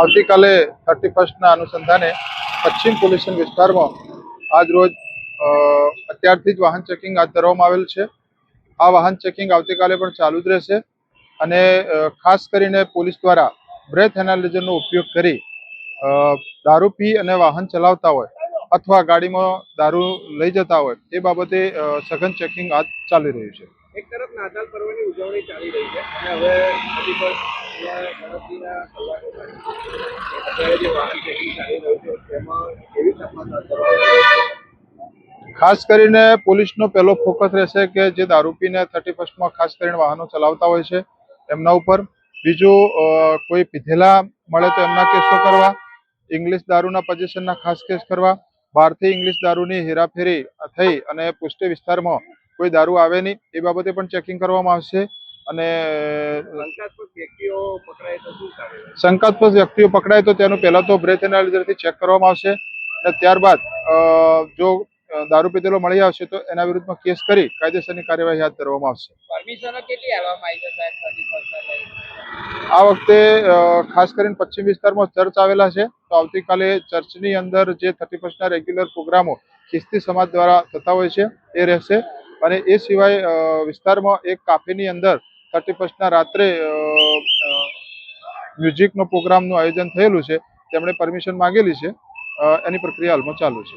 આવતીકાલે થર્ટી ફર્સ્ટના અનુસંધાને પશ્ચિમ પોલીસ વિસ્તારમાં આજ રોજ અત્યારથી જ વાહન ચેકિંગ હાથ ધરવામાં આવેલ છે. આ વાહન ચેકિંગ આવતીકાલે પણ ચાલુ જ રહેશે અને ખાસ કરીને પોલીસ દ્વારા બ્રેથ એનાલિઝરનો ઉપયોગ કરી દારૂ પી અને વાહન ચલાવતા હોય અથવા ગાડીમાં દારૂ લઈ જતા હોય, એ બાબતે સઘન ચેકિંગ હાથ ચાલી રહ્યું છે. એક તરફ નાતાલ પર્વની ઉજવણી ચાલી રહી છે અને હવે હજી પણ ગણતરીના કલાકો અત્યારે જે વાહન ચેકિંગ ચાલી રહ્યું છે, તેમાં કેવી છે? ખાસ કરીને પોલીસનો પહેલો ફોકસ રહેશે કે જે દારૂ પીને થર્ટી ફર્સ્ટમાં ખાસ કરીને વાહનો ચલાવતા હોય છે, એમના ઉપર બીજું કોઈ પીધેલા મળે તો એમના કેસો કરવા, ઇંગ્લિશ દારૂના પોઝિશનના ખાસ કેસ કરવા, બહારથી ઇંગ્લિશ દારૂની હેરાફેરી થઈ અને પુષ્ટિ વિસ્તારમાં કોઈ દારૂ આવે નહીં એ બાબતે પણ ચેકિંગ કરવામાં આવશે. અને શંકાસ્પદ વ્યક્તિઓ પકડાય તો તેનું પહેલા તો બ્રેથ એનાલિઝરથી ચેક કરવામાં આવશે. અને ત્યારબાદ જો દારૂ પીધેલો મળી આવશે તો એના વિરુદ્ધમાં કેસ કરી કાયદેસરની કાર્યવાહી હાથ ધરવામાં આવશે. આ વખતે ખાસ કરીને પશ્ચિમ વિસ્તારમાં ચર્ચ આવેલા છે. તો આવતીકાલે ચર્ચની અંદર જે થર્ટી ફર્સ્ટના રેગ્યુલર પ્રોગ્રામો ખ્રિસ્તી સમાજ દ્વારા થતા હોય છે એ રહેશે. અને એ સિવાય વિસ્તારમાં એક કાફેની અંદર થર્ટી ફર્સ્ટના રાત્રે મ્યુઝિકનો પ્રોગ્રામનું આયોજન થયેલું છે. તેમણે પરમિશન માગેલી છે. એની પ્રક્રિયા હાલમાં ચાલુ છે.